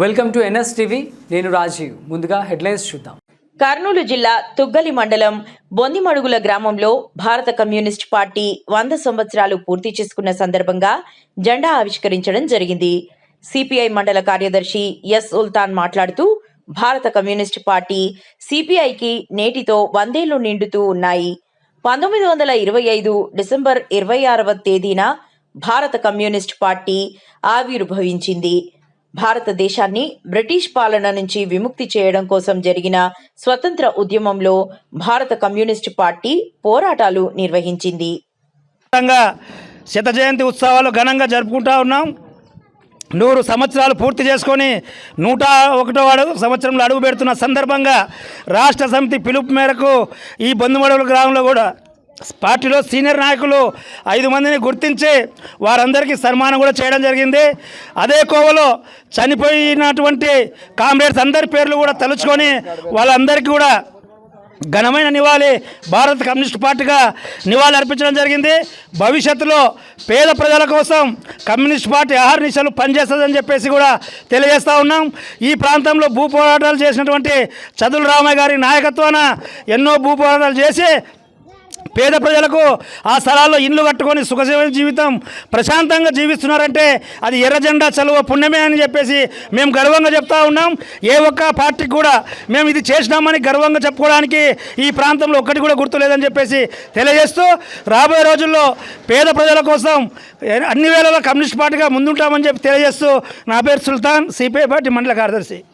Welcome to NS TV. నేను రాజీవ్. ముందుగా headlines చూద్దాం. కర్నూలు జిల్లా తుగ్గలి మండలం బొందిమడుగుల గ్రామంలో భారత కమ్యూనిస్ట్ పార్టీ వంద సంవత్సరాలు పూర్తి చేసుకున్న సందర్భంగా జెండా ఆవిష్కరించడం జరిగింది. సిపిఐ మండల కార్యదర్శి ఎస్ సుల్తాన్ మాట్లాడుతూ భారత కమ్యూనిస్ట్ పార్టీ సిపిఐకి నేటితో వందేళ్ళు నిండుతూ ఉన్నాయి. పంతొమ్మిది వందల ఇరవై ఐదు డిసెంబర్ ఇరవై ఆరవ తేదీన భారత కమ్యూనిస్ట్ పార్టీ ఆవిర్భవించింది. భారతదేశాన్ని బ్రిటిష్ పాలన నుంచి విముక్తి చేయడం కోసం జరిగిన స్వతంత్ర ఉద్యమంలో భారత కమ్యూనిస్ట్ పార్టీ పోరాటాలు నిర్వహించింది. శత జయంతి ఉత్సవాలు ఘనంగా జరుపుకుంటా ఉన్నాం. నూరు సంవత్సరాలు పూర్తి చేసుకొని నూట ఒకటో అడుగు సంవత్సరంలో అడుగు పెడుతున్న సందర్భంగా రాష్ట్ర సమితి పిలుపు మేరకు ఈ బంధుమడుగుల గ్రామంలో కూడా పార్టీలో సీనియర్ నాయకులు ఐదు మందిని గుర్తించి వారందరికీ సన్మానం కూడా చేయడం జరిగింది. అదే కోవలో చనిపోయినటువంటి కామ్రేడ్స్ అందరి పేర్లు కూడా తలుచుకొని వాళ్ళందరికీ కూడా ఘనమైన నివాళి భారత కమ్యూనిస్ట్ పార్టీగా నివాళి అర్పించడం జరిగింది. భవిష్యత్తులో పేద ప్రజల కోసం కమ్యూనిస్ట్ పార్టీ ఆహర్నిశలు పనిచేస్తుందని చెప్పేసి కూడా తెలియజేస్తూ ఉన్నాం. ఈ ప్రాంతంలో భూ పోరాటాలు చేసినటువంటి చదువుల రామయ్య గారి నాయకత్వాన ఎన్నో భూ పోరాటాలు చేసి పేద ప్రజలకు ఆ స్థలాల్లో ఇల్లు కట్టుకొని సుఖజీవ జీవితం ప్రశాంతంగా జీవిస్తున్నారంటే అది ఎర్రజెండా చలువ పుణ్యమే అని చెప్పేసి మేము గర్వంగా చెప్తా ఉన్నాం. ఏ ఒక్క పార్టీకి కూడా మేము ఇది చేసినామని గర్వంగా చెప్పుకోవడానికి ఈ ప్రాంతంలో ఒక్కటి కూడా గుర్తులేదని చెప్పేసి తెలియజేస్తూ రాబోయే రోజుల్లో పేద ప్రజల కోసం అన్ని వేళలో కమ్యూనిస్ట్ పార్టీగా ముందుంటామని చెప్పి తెలియజేస్తూ నా పేరు సుల్తాన్ సిపిఐ పార్టీ మండల కార్యదర్శి.